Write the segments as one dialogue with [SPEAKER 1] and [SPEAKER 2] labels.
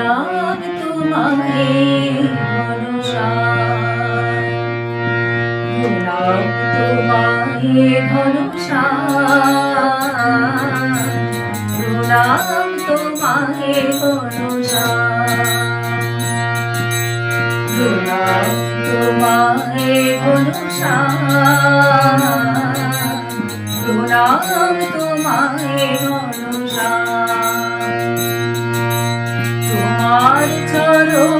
[SPEAKER 1] প্রণাম তোমারে প্রণাম তোমারে ভরসা প্রণাম তোমারে ভরসা প্রণাম তোমারে ভরসা প্রণাম তোমারে ভরসা তোমার চরণ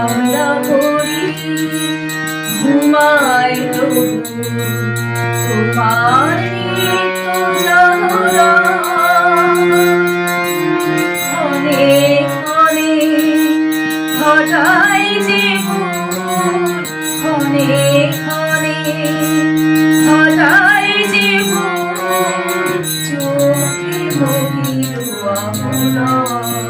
[SPEAKER 1] আমরা করি, ঘুমাই প্রভু তোমার নিত্য জাগরণ। ক্ষণে ক্ষণে ঘটাই যে ভুল ক্ষণে ক্ষণে যে চোখে মহিল আমরণ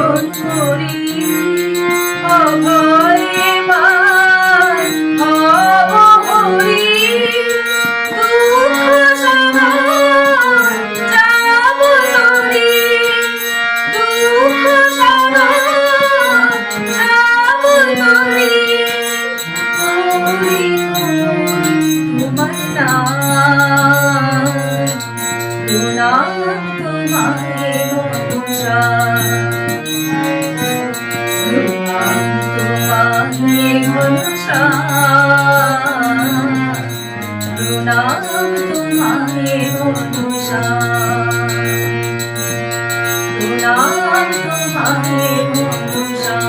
[SPEAKER 1] প্রণাম তোমারে ভরসা প্রণাম তোমারে ভরসা